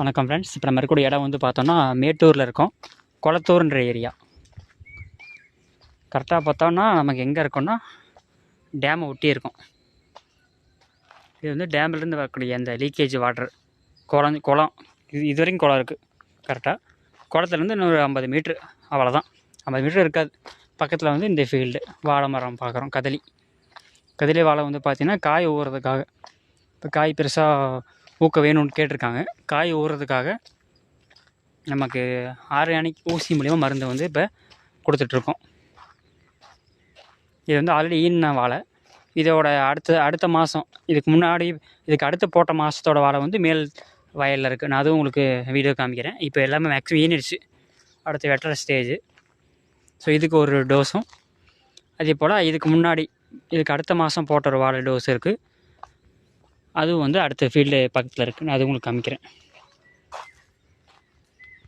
வணக்கம் ஃப்ரெண்ட்ஸ் இப்போ நம்ம இருக்கக்கூடிய இடம் வந்து பார்த்தோன்னா மேட்டூரில் இருக்கோம். குளத்தூர்ன்ற ஏரியா கரெக்டாக பார்த்தோன்னா நமக்கு எங்கே இருக்கோம்னா டேமை ஒட்டி இருக்கும். இது வந்து டேம்லேருந்து வரக்கூடிய அந்த லீக்கேஜ் வாட்டர் குளம் குளம். இது இது வரைக்கும் குளம் இருக்குது கரெக்டாக குளத்துலேருந்து இன்னொரு ஐம்பது மீட்ரு அவ்வளோதான் ஐம்பது மீட்ரு இருக்காது. பக்கத்தில் வந்து இந்த ஃபீல்டு வாழை மரம் பார்க்குறோம் கதலி. கதலி வாழை வந்து பார்த்திங்கன்னா காய் ஊறுறதுக்காக இப்போ காய் பெருசாக ஊக்க வேணும்னு கேட்டிருக்காங்க. காய் ஊறுறதுக்காக நமக்கு ஆர்கானிக் ஊசி மூலிமா மருந்து வந்து இப்போ கொடுத்துட்ருக்கோம். இது வந்து ஆல்ரெடி ஈன வாழை. இதோட அடுத்த அடுத்த மாதம் இதுக்கு முன்னாடி இதுக்கு அடுத்து போட்ட மாதத்தோட வாழை வந்து மேல் வயலில் இருக்குது நான் அதுவும் உங்களுக்கு வீடியோ காமிக்கிறேன். இப்போ எல்லாமே மேக்ஸிமம் ஈனிடுச்சு. அடுத்து வெட்டுற ஸ்டேஜ் ஸோ இதுக்கு ஒரு டோஸும் அதே போல் இதுக்கு முன்னாடி இதுக்கு அடுத்த மாதம் போட்ட ஒரு வாழை டோஸ் இருக்குது அதுவும் வந்து அடுத்த ஃபீல்டு பக்கத்தில் இருக்குது நான் அது உங்களுக்கு காமிக்கிறேன்.